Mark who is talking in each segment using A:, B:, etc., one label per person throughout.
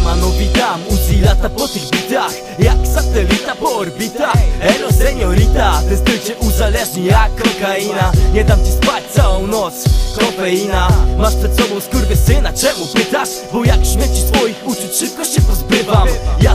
A: Siema, no witam, Uzi lata po tych bitach Jak satelita po orbitach. Elo seniorita, ten styl cię uzależni jak kokaina. Nie dam ci spać całą noc, kofeina. Masz przed sobą skurwysyna, czemu pytasz? Bo jak śmieci swoich uczuć szybko się pozbywam. Ja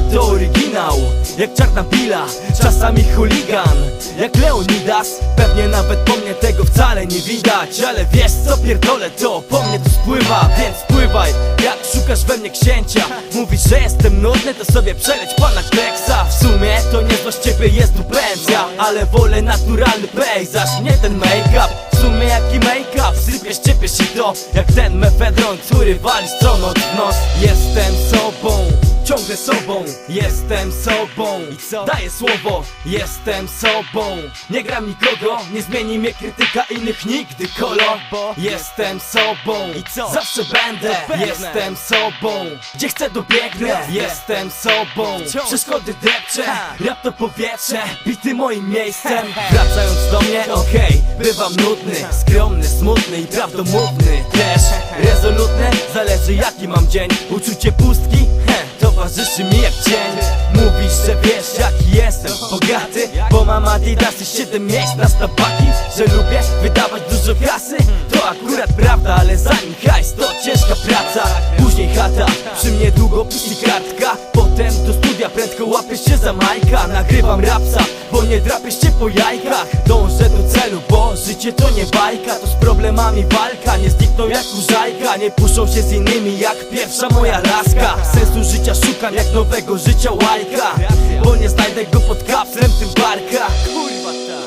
A: jak czarna pila Czasami chuligan, jak Leonidas Pewnie nawet po mnie tego wcale nie widać. Ale wiesz co, pierdolę to, po mnie to spływa Więc pływaj, jak szukasz we mnie księcia Mówisz, że jestem nudny, to sobie przeleć pana Kleksa W sumie to niezła z ciebie jest tu pensja Ale wolę naturalny pejzaż, nie ten make-up. W sumie jaki make-up, sypiesz ciebie to Jak ten mefedron, który wali stroną w nos. Jestem sobą Ciągle sobą, jestem sobą. I co? Daję słowo, jestem sobą. Nie gram nikogo, nie zmieni mnie krytyka innych nigdy. Kolo Bo jestem sobą. I co? Zawsze będę, jestem sobą. Gdzie chcę dobiegnę, jestem. Sobą. Przeszkody depczę, rap to powietrze. Bity moim miejscem, wracając do mnie, okej Bywam nudny, skromny, smutny i prawdomówny. Też rezolutny, zależy jaki mam dzień. Uczucie pustki, he, towarzyszy mi jak cień Mówisz, że wiesz jaki jestem bogaty Bo mam adidasy, 7 miejsc na stabaki Że lubię wydawać dużo kasy. To akurat prawda, ale zanim hajs to ciężka praca. Później chata, przy mnie długopis i kartka. Potem do studia prędko łapię się za majka Nagrywam rapsa, bo nie drapię się po jajkach. Dążę do celu, bo życie to nie bajka To z problemami walka, nie znikną jak użajka Nie puszczą się z innymi jak pierwsza moja laska. Sensu życia szukam jak nowego życia łajka Bo nie znajdę go pod kapslem tym barka. Kurwa ta.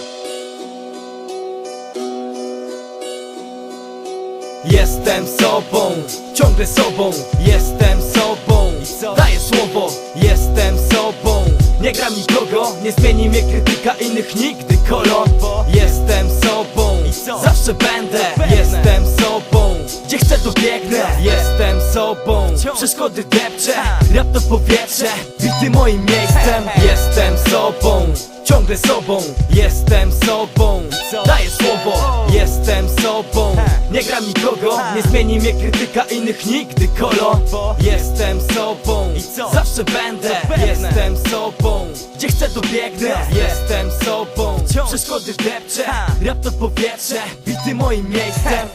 A: Jestem sobą, ciągle sobą, jestem sobą? Daję słowo, jestem sobą Nie gram nikogo, nie zmieni mnie krytyka innych nigdy kolo
B: Bo
A: Jestem sobą,
B: I
A: zawsze będę. Jestem sobą, gdzie chcę dobiegnę Jestem sobą, przeszkody depczę. Rap to powietrze, bity moim miejscem. Jestem sobą, ciągle sobą. Jestem sobą, daję słowo. Jestem sobą, nie gram nikogo. Nie zmieni mnie krytyka innych nigdy. Kolo. Jestem sobą, zawsze będę. Jestem sobą, gdzie chcę dobiegnę Jestem sobą, przeszkody depczę. Rap to powietrze, bity moim miejscem.